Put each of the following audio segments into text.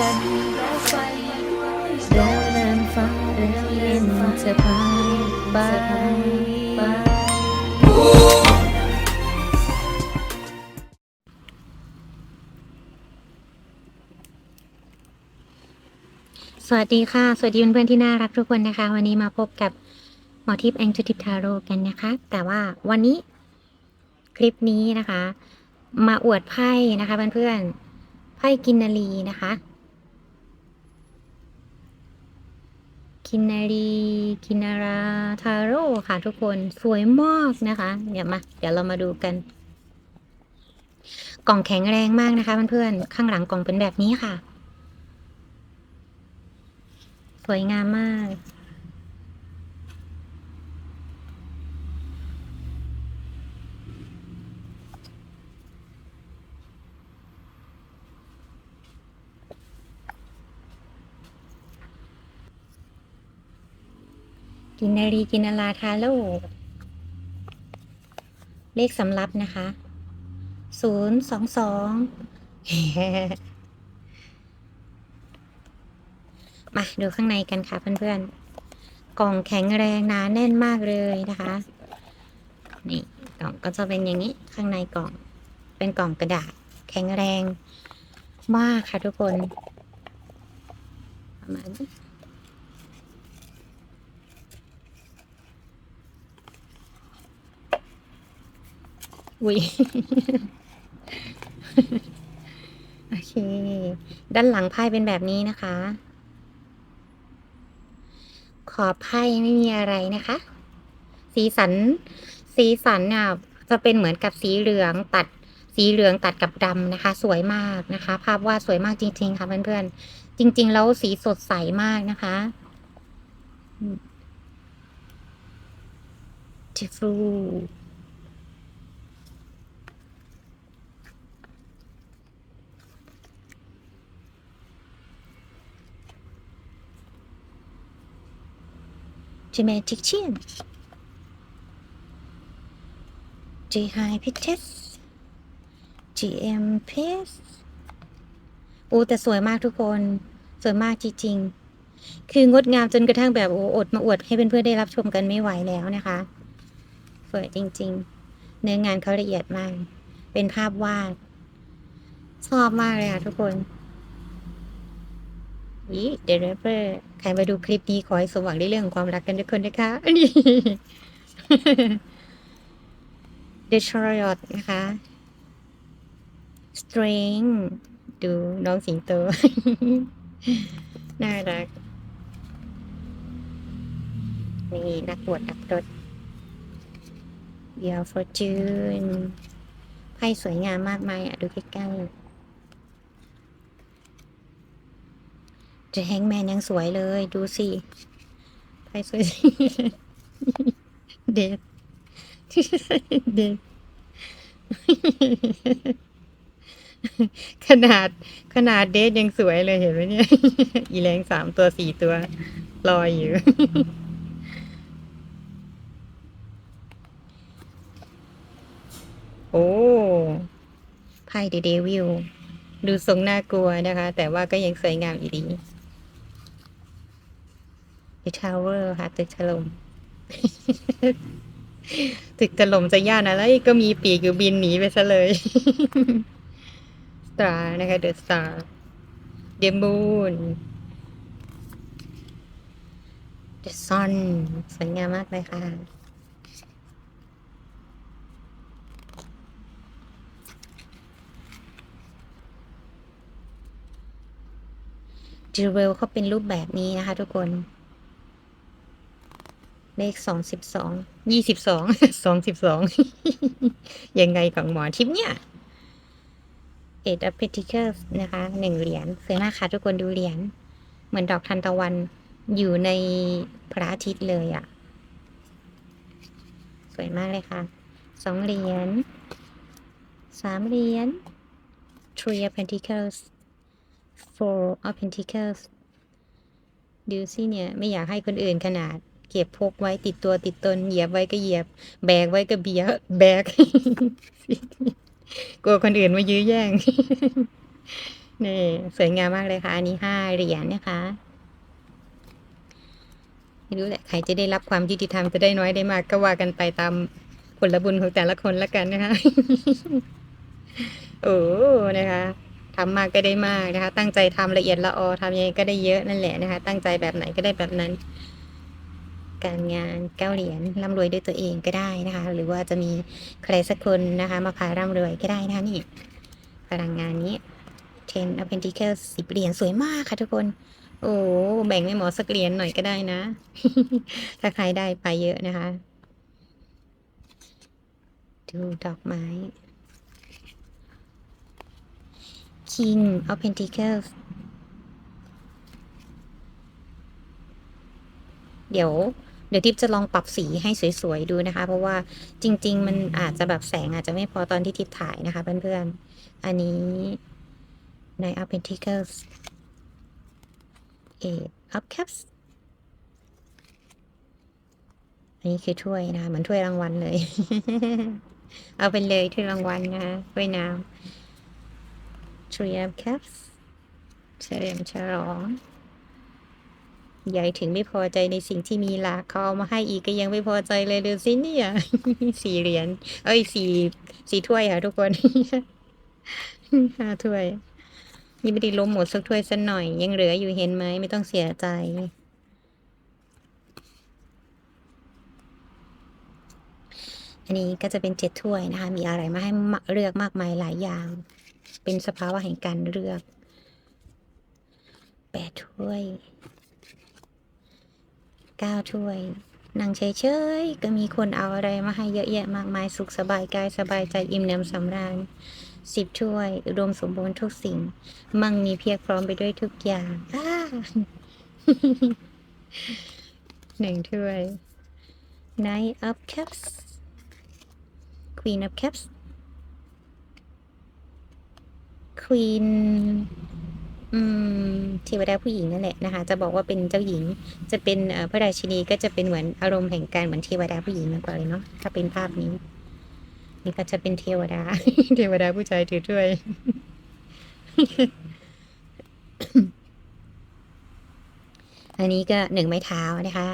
กันเดินเดินฟ้าเดินเย็นจะพาไปไปสวัสดีค่ะ สวัสดีเพื่อนๆที่น่ารักทุกคนนะคะ วันนี้มาพบกับหมอทิพย์แองจูทิพทาโร่กันนะคะ แต่ว่าวันนี้คลิปนี้นะคะ มาอวดไพ่นะคะเพื่อนๆไพ่กินนารีนะคะ คินนารีคินาราทาโร่ค่ะทุกคนสวยมากนะคะเดี๋ยวมา เดี๋ยวเรามาดูกัน กล่องแข็งแรงมากนะคะเพื่อนๆข้างหลังกล่องเป็นแบบนี้ค่ะ สวยงามมาก กินนารีกินนาราทาโร่เลขสำรับนะคะ ศูนย์สองสองมาดูข้างในกันค่ะเพื่อนๆ กล่องแข็งแรงหนาแน่นมากเลยนะคะ นี่กล่องก็จะเป็นอย่างนี้ข้างในกล่อง เป็นกล่องกระดาษ แข็งแรงมากค่ะทุกคนประมาณนี้ อุ้ยโอเค ด้านหลังไพ่เป็นแบบนี้นะคะ ขอบไพ่ไม่มีอะไรนะคะ สีสัน สีสันเนี่ยจะเป็นเหมือนกับสีเหลืองตัดสีเหลืองตัดกับดำนะคะ สวยมากนะคะ ภาพวาดสวยมากจริง ๆ ค่ะเพื่อนๆ จริง ๆ แล้วสีสดใสมากนะคะทิฟรู จิเมจิกเชียน G High Pitches GM Pace โอ้แต่สวยมากทุกคน สวยมากจริงๆ คืองดงามจนกระทั่งแบบโอ้อดมาอวดให้เพื่อนๆได้รับชมกันไม่ไหวแล้วนะคะ สวยจริงๆ เนื้องานเขาละเอียดมาก เป็นภาพวาดชอบมากเลยค่ะทุกคน ยี่เดรเปอร์ใครมาดูคลิปนี้ขอให้สมหวังในเรื่องของความรักกันทุกคนนะคะนี่ The Chariot นะคะ Strength ดูน้องสิงโต น่ารัก นี่นักบวชนักรถเดียว Fortune ไพ่สวยงามมากมายอะ ดูใกล้ๆ จะแฮงแมนยังสวยเลย ดูสิไพ่สวยเด็ดเด็กขนาดขนาดเดทยังสวยเลยเห็นไหมเนี่ย อีแรงสามตัวสี่ตัวลอยอยู่ โอ้ไพ่เดวิลดูทรงน่ากลัวนะคะ แต่ว่าก็ยังสวยงามอยู่ดี The Tower ค่ะตึกถล่มตึกถล่มจะย่านอะไรก็มีปีกอยู่บินหนีไปซะเลย Star นะคะ The Star The Moon The Sun สวยงามมากเลยค่ะจิเวลเขาเป็นรูปแบบนี้นะคะทุกคน เลขสองสิบสองยี่สิบสองสองสิบสองยังไงของหมอทิพย์เนี่ย Eight of Pentacles นะคะหนึ่งเหรียญสวยมากค่ะทุกคนดูเหรียญเหมือนดอกทันตะวันอยู่ในพระอาทิตย์เลยอะ่ะ สวยมากเลยค่ะสองเหรียญสามเหรียญ Three of Pentacles Four of Pentacles ดูสิเนี่ย ไม่อยากให้คนอื่นขนาด เก็บพกไว้ติดตัวติดตนเหยียบไว้ก็เหยียบ แบกไว้ก็เบียแบกกลัวคนอื่นมายื้อแย่งนี่สวยงามมากเลยค่ะ อันนี้ห้าเหรียญนะคะไม่รู้แหละใครจะได้รับความยุติธรรมจะได้น้อยได้มากก็ว่ากันไปตามผลบุญของแต่ละคนละกันนะคะโอ้นะคะทำมากก็ได้มากนะคะ ตั้งใจทำละเอียดละออทำยังไงก็ได้เยอะนั่นแหละนะคะ ตั้งใจแบบไหนก็ได้แบบนั้น การงานเก้าเหรียญร่ำรวยด้วยตัวเองก็ได้นะคะ หรือว่าจะมีใครสักคนนะคะ มาพาร่ำรวยก็ได้นะคะนี่พลังงานนี้ ten of pentacles สิบเหรียญสวยมากค่ะทุกคน โอ้แบ่งให้หมอสักเหรียญหน่อยก็ได้นะ ถ้าใครได้ไปเยอะนะคะ ดูดอกไม้ King of Pentacles เดี๋ยว เดี๋ยวทิปจะลองปรับสีให้สวยๆดูนะคะ เพราะว่าจริง ๆ มันอาจจะแบบแสงอาจจะไม่พอตอนที่ทิปถ่ายนะคะ เพื่อนๆ อันนี้ Nine of Pentacles Eight of Cups อันนี้คือถ้วยนะเหมือนถ้วยรางวัลเลย เอาไปเลยถ้วยรางวัลนะคะถ้วยน้ำ Three of Cups เฉลิมฉลอง ใหญ่ถึงไม่พอใจในสิ่งที่มีหลากเขาเอามาให้อีกก็ยังไม่พอใจเลยดูสิเนี่ยสี่เหรียญเอ้ยสี่สี่ถ้วยค่ะทุกคนห้าถ้วยนี่ไม่ได้ล้มหมดสักถ้วยสักหน่อย ยังเหลืออยู่เห็นไหมไม่ต้องเสียใจอันนี้ก็จะเป็นเจ็ดถ้วยนะคะ มีอะไรมาให้เลือกมากมายหลายอย่าง เป็นสภาวะแห่งการเลือกแปดถ้วย ก้าถ้วย นั่งเฉยๆ ก็มีคนเอาอะไรมาให้เยอะแยะมากมายสุขสบายกายสบายใจอิ่มหนำสำราญสิบถ้วยอุดมสมบูรณ์ทุกสิ่ง มั่งมีเพียบพร้อมไปด้วยทุกอย่างาหนึ่งถ้วย Nine of Cups Queen of Cups Queen อืมเทวดาผู้หญิงนั่นแหละนะคะ จะบอกว่าเป็นเจ้าหญิง จะเป็นเอ่อพระราชินีก็จะเป็นเหมือนอารมณ์แห่งการเหมือนเทวดาผู้หญิงมากกว่าเลยเนาะถ้าเป็นภาพนี้ นี่ก็จะเป็นเทวดา เทวดาผู้ชายถือถ้วยอันนี้ก็หนึ่งไม้เท้านะคะ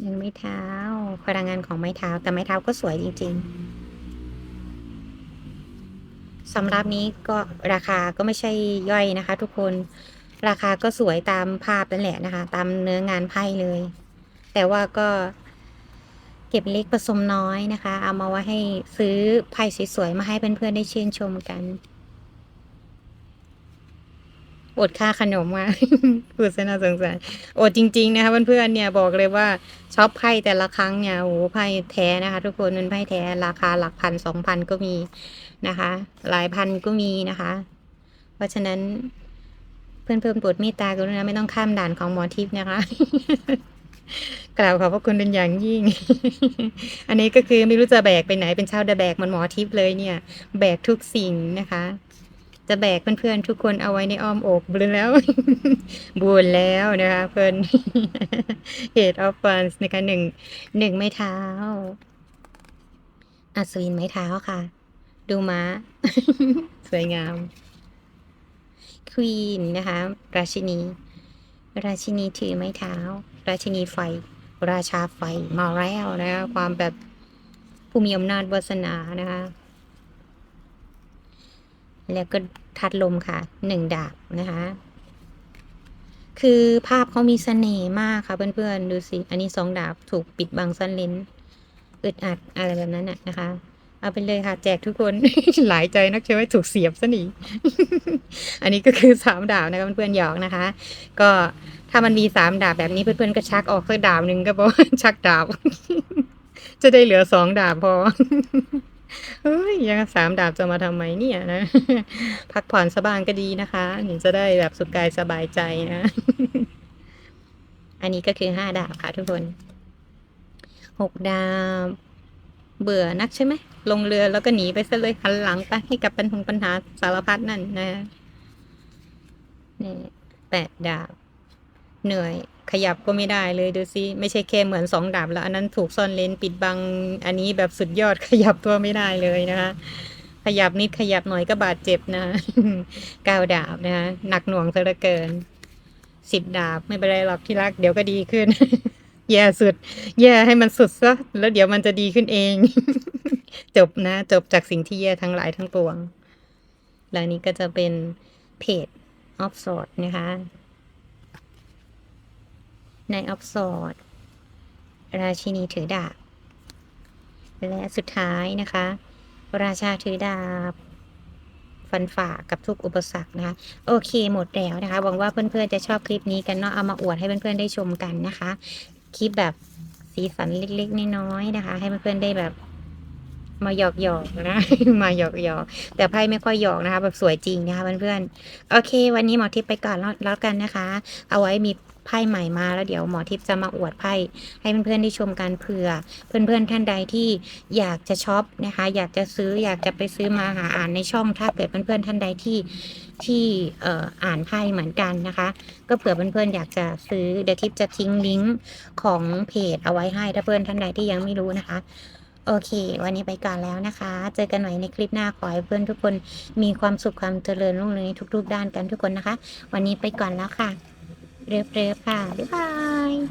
หนึ่งไม้เท้าพลังงานของไม้เท้า แต่ไม้เท้าก็สวยจริง ๆ สำหรับนี้ก็ราคาก็ไม่ใช่ย่อยนะคะ ทุกคนราคาก็สวยตามภาพนั่นแหละนะคะ ตามเนื้องานไพ่เลย แต่ว่าก็เก็บเล็กผสมน้อยนะคะ เอามาว่าให้ซื้อไพ่สวยๆมาให้เพื่อนๆได้ชื่นชมกัน อดค่าขนมมาพูดซะน่าสงสารอดจริง ๆ นะคะเพื่อนๆเนี่ยบอกเลยว่าช็อปไพ่แต่ละครั้งเนี่ยโอ้โหไพ่แท้นะคะ ทุกคนเป็นไพ่แท้ราคาหลักพันสองพันก็มีนะคะ หลายพันก็มีนะคะ เพราะฉะนั้นเพื่อนเพิ่มปรดเมตตากรุณาไม่ต้องข้ามด่านของหมอทิพย์นะคะ กล่าวขอบพระคุณเป็นอย่างยิ่ง อันนี้ก็คือไม่รู้จะแบกไปไหนเป็นช่าเดอะแบกเหมันหมอทิพย์เลยเนี่ย แบกทุกสิ่งนะคะ จะแบกเพื่อนๆทุกคนเอาไว้ในอ้อมอกบุญแล้ว บุญแล้วนะคะเพื่อน Head of Funds นะคะหนึ่งหนึ่งไม้เท้า อัศวินไม้เท้าค่ะ ดูม้า สวยงามควีนนะคะ ราชินี ราชินีถือไม้เท้า ราชินีไฟ ราชาไฟมาแล้วนะคะความแบบผู้มีอำนาจวาสนานะคะ แล้วก็ ทัดลมค่ะหนึ่งดาบนะคะ คือภาพเขามีเสน่ห์มากค่ะ เพื่อนๆ ดูสิ อันนี้สองดาบถูกปิดบังซ่อนเลนอึดอัดอะไรแบบนั้นน่ะนะคะ เอาไปเลยค่ะ แจกทุกคน หลายใจนักเชื่อว่าถูกเสียบซะหนีอันนี้ก็คือสามดาบนะคะเพื่อนๆหยอกนะคะ ก็ถ้ามันมีสามดาบแบบนี้เพื่อนๆก็ชักออกสักดาบหนึ่งก็บอชักดาบ จะได้เหลือสองดาบพอ เฮ้ยยังสามดาบจะมาทำไมเนี่ยนะ พักผ่อนสบางก็ดีนะคะถึงจะได้แบบสุขกายสบายใจนะ อันนี้ก็คือห้าดาบค่ะทุกคนหกดาบ เบื่อนักใช่ไหมลงเรือแล้วก็หนีไปซะเลยหันหลังไปให้กับปัญหาปัญหาสารพัดนั่นนะนี่แปดดาบ เหนื่อย ขยับก็ไม่ได้เลยดูสิไม่ใช่แค่เหมือนสองดาบแล้วอันนั้นถูกซ่อนเลนปิดบัง อันนี้แบบสุดยอดขยับตัวไม่ได้เลยนะคะ ขยับนิดขยับหน่อยก็บาดเจ็บนะก้าวดาบนะคะหนักหน่วงซะเหลือเกินสิบดาบไม่เป็นไรหรอกที่รักเดี๋ยวก็ดีขึ้น แย่สุด แย่ให้มันสุดซะแล้วเดี๋ยวมันจะดีขึ้นเอง จบนะ จบจากสิ่งที่แย่ทั้งหลายทั้งปวง แล้วนี้ก็จะเป็นเพจออฟสอดนะคะ ในออฟสอดราชินีถือดาบ และสุดท้ายนะคะ ราชาถือดาบ ฟันฝ่ากับทุกอุปสรรคนะคะ โอเคหมดแล้วนะคะ หวังว่าเพื่อนๆจะชอบคลิปนี้กันเนาะ เอามาอวดให้เพื่อนๆได้ชมกันนะคะ คลิปแบบสีสันเล็กๆน้อยๆนะคะ ให้เพื่อนๆได้แบบมาหยอกหยอกๆนะ มาหยอกหยอกๆแต่ไพ่ไม่ค่อยหยอกนะคะ แบบสวยจริงนะคะเพื่อนๆ โอเค วันนี้หมอทิพย์ไปก่อนล้วแล้วกันนะคะ เอาไว้มี ไพ่ใหม่มาแล้วเดี๋ยวหมอทิพย์จะมาอวดไพ่ให้เพื่อนๆได้ชมกันเผื่อ เพื่อนๆท่านใดที่อยากจะช็อปนะคะ อยากจะซื้ออยากจะไปซื้อมาหาอ่านในช่องถ้าเกิดเพื่อนๆท่านใดที่ที่อ่ออ่านไพ่เหมือนกันนะคะ ก็เผื่อเพื่อนๆอยากจะซื้อเดี๋ยวทิพย์จะทิ้งลิงก์ของเพจเอาไว้ให้ถ้าเพื่อนท่านใดที่ยังไม่รู้นะคะโอเค วันนี้ไปก่อนแล้วนะคะ เจอกันใหม่ในคลิปหน้า ขอให้เพื่อนทุกคนมีความสุขความเจริญรุ่งเรืองในทุกๆด้านกันทุกคนนะคะ วันนี้ไปก่อนแล้วค่ะ เรียบๆค่ะ บ๊ายบาย